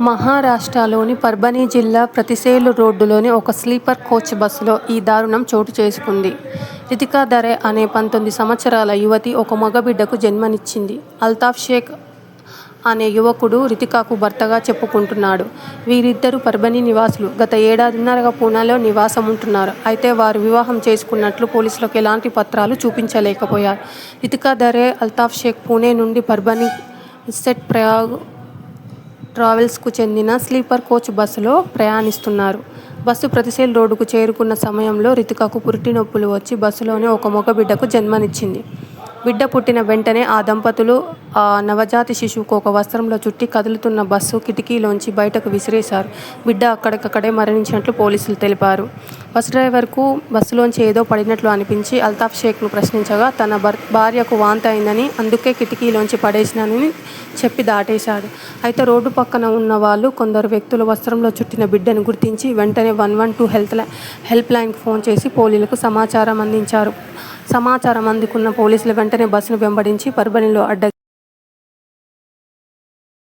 మహారాష్ట్రలోని పర్భనీ జిల్లా ప్రతిసేలు రోడ్డులోని ఒక స్లీపర్ కోచ్ బస్సులో ఈ దారుణం చోటు చేసుకుంది. రితికా దరే అనే పంతొమ్మిది సంవత్సరాల యువతి ఒక మగబిడ్డకు జన్మనిచ్చింది. అల్తాఫ్ షేక్ అనే యువకుడు రితికాకు భర్తగా చెప్పుకుంటున్నాడు. వీరిద్దరూ పర్భనీ నివాసులు. గత ఏడాదిన్నరగా పూణేలో నివాసం ఉంటున్నారు అయితే వారు వివాహం చేసుకున్నట్లు పోలీసులకు ఎలాంటి పత్రాలు చూపించలేకపోయారు. రితికా దరే, అల్తాఫ్ షేక్ పూణే నుండి పర్భనీ సెట్ ప్రయాగ్ ట్రావెల్స్కు చెందిన స్లీపర్ కోచ్ బస్సులో ప్రయాణిస్తున్నారు. బస్సు ప్రతిసేలు రోడ్డుకు చేరుకున్న సమయంలో రితికాకు పురిటినొప్పులు వచ్చి బస్సులోనే ఒక మగబిడ్డకు జన్మనిచ్చింది. బిడ్డ పుట్టిన వెంటనే ఆ దంపతులు ఆ నవజాతి శిశువుకు ఒక వస్త్రంలో చుట్టి కదులుతున్న బస్సు కిటికీలోంచి బయటకు విసిరేశారు. బిడ్డ అక్కడికక్కడే మరణించినట్లు పోలీసులు తెలిపారు. బస్ డ్రైవర్కు బస్సులోంచి ఏదో పడినట్లు అనిపించి అల్తాఫ్ షేక్ను ప్రశ్నించగా తన భార్యకు వాంతి అయిందని, అందుకే కిటికీలోంచి పడేసినానని చెప్పి దాటేశాడు. అయితే రోడ్డు పక్కన ఉన్న వాళ్ళు కొందరు వ్యక్తులు వస్త్రంలో చుట్టిన బిడ్డను గుర్తించి వెంటనే వన్ వన్ టూ హెల్ప్లైన్కు ఫోన్ చేసి పోలీసులకు సమాచారం అందించారు. సమాచారం అందుకున్న పోలీసులు వెంటనే బస్సును వెంబడించి పర్భనీలో అడ్డ